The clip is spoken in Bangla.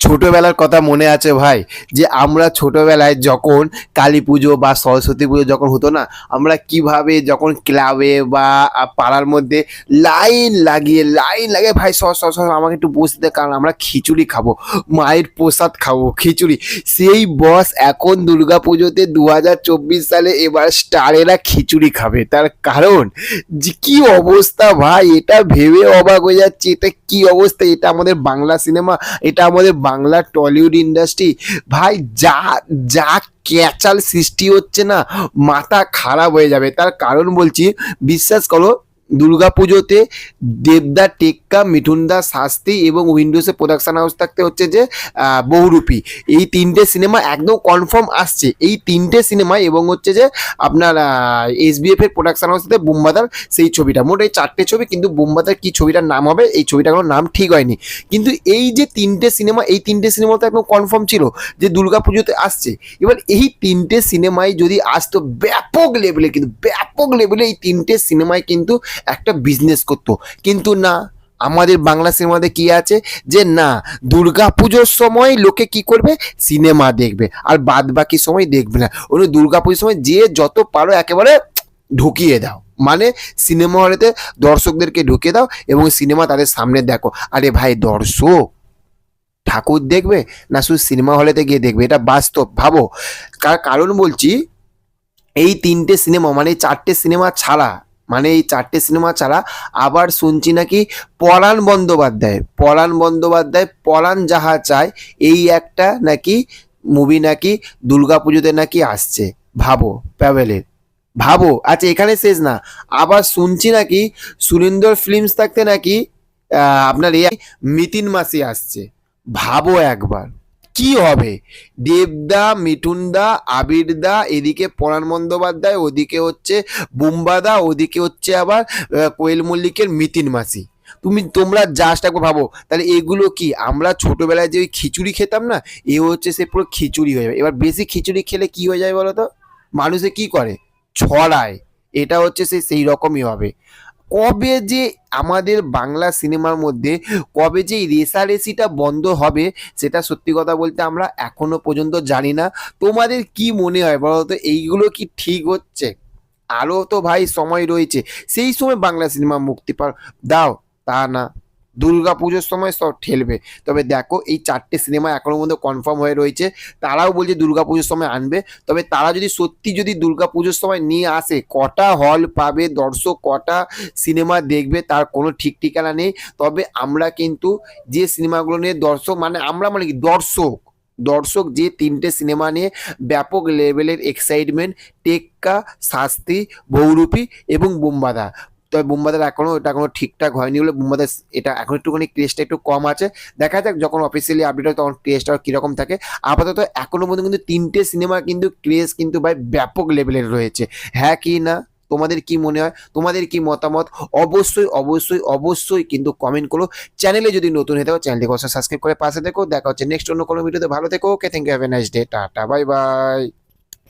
ছোটবেলার কথা মনে আছে ভাই? যে আমরা ছোটোবেলায় যখন কালী পুজো বা সরস্বতী পুজো যখন হতো না আমরা কীভাবে যখন ক্লাবে বা পাড়ার মধ্যে লাইন লাগিয়ে লাইন লাগিয়ে ভাই সর সর সর আমাকে একটু বসতে দে, কারণ আমরা খিচুড়ি খাব মায়ের প্রসাদ খাব খিচুড়ি। সেই বস এখন দুর্গা পুজোতে দু হাজার চব্বিশ সালে এবার স্টারেরা খিচুড়ি খাবে। তার কারণ যে কী অবস্থা ভাই? এটা ভেবে অবাক হয়ে যাচ্ছে। এটা কী অবস্থা? এটা আমাদের বাংলা সিনেমা এটা আমাদের বাংলা টলিউড ইন্ডাস্ট্রি, ভাই যা যা ক্যাচাল সৃষ্টি হচ্ছে না, মাথা খারাপ হয়ে যাবে। তার কারণ বলছি, বিশ্বাস করো পুজোতে দেবদা, টেক্কা, মিঠুনদা, শাস্তি এবং উইন্ডোজে প্রোডাকশন হাউস থাকতে হচ্ছে যে বহুরূপী। এই তিনটে সিনেমা একদম কনফার্ম আসছে। এই তিনটে সিনেমা এবং হচ্ছে যে, আপনার এসবিএফ এর প্রোডাকশন হাউস থেকে বুম্বাদার সেই ছবিটা। মোট এই চারটে ছবি, কিন্তু বুম্বাদার কি ছবিটার নাম হবে, এই ছবিটার কোনো নাম ঠিক হয়নি। কিন্তু এই যে তিনটে সিনেমা, এই তিনটে সিনেমা তো একদম কনফার্ম ছিল যে দুর্গা পুজোতে আসছে। এবার এই তিনটে সিনেমায় যদি আসতো ব্যাপক লেভেলে কিন্তু ব্যাপক লেভেলে এই তিনটে সিনেমায় কিন্তু একটা বিজনেস করতো। কিন্তু না, আমাদের বাংলা সিনেমাতে কি আছে? যে না দুর্গা পুজোর সময় লোকে কি করবে? সিনেমা দেখবে, আর বাদ বাকি সময় দেখবে না। ওই দুর্গা পুজোর সময় যে যত পারো একেবারে ঢুকিয়ে দাও। মানে সিনেমা হলেতে দর্শকদেরকে ঢুকিয়ে দাও এবং সিনেমা তাদের সামনে দেখো। আরে ভাই, দর্শক, ঠাকুর দেখবে? না শুধু সিনেমা হলেতে গিয়ে দেখবে? এটা বাস্তব, ভাবো। কার, কারণ বলছি এই তিনটে সিনেমা মানে চারটে সিনেমা ছাড়া মানে এই চারটে সিনেমা ছাড়া আবার শুনছি নাকি পরাণ বন্দ্যোপাধ্যায় পরাণ বন্দ্যোপাধ্যায়, পরাণ যাহা চায়, এই একটা নাকি মুভি নাকি দুর্গাপুজোতে নাকি আসছে। ভাবো প্যাভেলের ভাবো আচ্ছা এখানে শেষ না। আবার শুনছি নাকি সুরেন্দর ফিল্মস থাকতে নাকি আপনার এই মিতিন মাসি আসছে। ভাবো একবার। কি হবে? দেবদা, মিঠুনদা, আবিরদা, এদিকে পরাণ বন্দ্যোপাধ্যায়, ওদিকে হচ্ছে বুম্বাদা, ওদিকে হচ্ছে আবার কোয়েল মল্লিকের মিতিন মাসি। তুমি, তোমরা জাস্ট একবার ভাবো। তাহলে এগুলো কি? আমরা ছোটোবেলায় যে ওই খিচুড়ি খেতাম না, এ হচ্ছে সে পুরো খিচুড়ি হয়ে যাবে। এবার বেশি খিচুড়ি খেলে কি হয়ে যায় বলো তো? মানুষে কি করে? ছড়ায়। এটা হচ্ছে সে, সেই রকমই হবে। কবে যে আমাদের বাংলা সিনেমার মধ্যে, কবে যে রেসারেসিটা বন্ধ হবে, সেটা সত্যি কথা বলতে আমরা এখনও পর্যন্ত জানি না। তোমাদের কি মনে হয় বলতো এইগুলো কি ঠিক হচ্ছে? আরও তো ভাই সময় রয়েছে। সেই সময় বাংলা সিনেমা মুক্তি পাও দাও। তা না। দুর্গা পুজোর সময় সব ঠেলবে। তবে দেখো, এই চারটে সিনেমা এখনও মধ্যে কনফার্ম হয়ে রয়েছে। তারাও বলছে দুর্গা পুজোর সময় আনবে। তবে তারা যদি সত্যি যদি দুর্গা পুজোর সময় নিয়ে আসে, কটা হল পাবে, দর্শক কটা সিনেমা দেখবে, তার কোনো ঠিক ঠিকানা নেই। তবে আমরা কিন্তু যে সিনেমাগুলো নিয়ে দর্শক মানে আমরা মানে কি, দর্শক দর্শক যে তিনটে সিনেমা নিয়ে ব্যাপক লেভেলের এক্সাইটমেন্ট টেক্কা, শাস্তি, বহুরূপী এবং বোম্বাদা। তবে বোম্বাদার এখনও এটা এখনও ঠিকঠাক হয়নি বলে বোম্বাদার এটা এখন একটুখানি ক্রেজটা একটু কম আছে। দেখা যাক যখন অফিসিয়ালি আপডেট হয় তখন ক্রেজটা কীরকম থাকে। আপাতত এখনও পর্যন্ত কিন্তু তিনটে সিনেমা কিন্তু ক্রেজ কিন্তু ভাই ব্যাপক লেভেলের রয়েছে। হ্যাঁ কি না? তোমাদের কি মনে হয়? তোমাদের কি মতামত? অবশ্যই অবশ্যই অবশ্যই কিন্তু কমেন্ট করো। চ্যানেলে যদি নতুন হয়ে থাকো, চ্যানেলটিকে অবশ্যই সাবস্ক্রাইব করে পাশে দেখো দেখা হচ্ছে নেক্সট অন্য কোনো ভিডিওতে ভালো থেকো, okay thank you have a nice day tata bye bye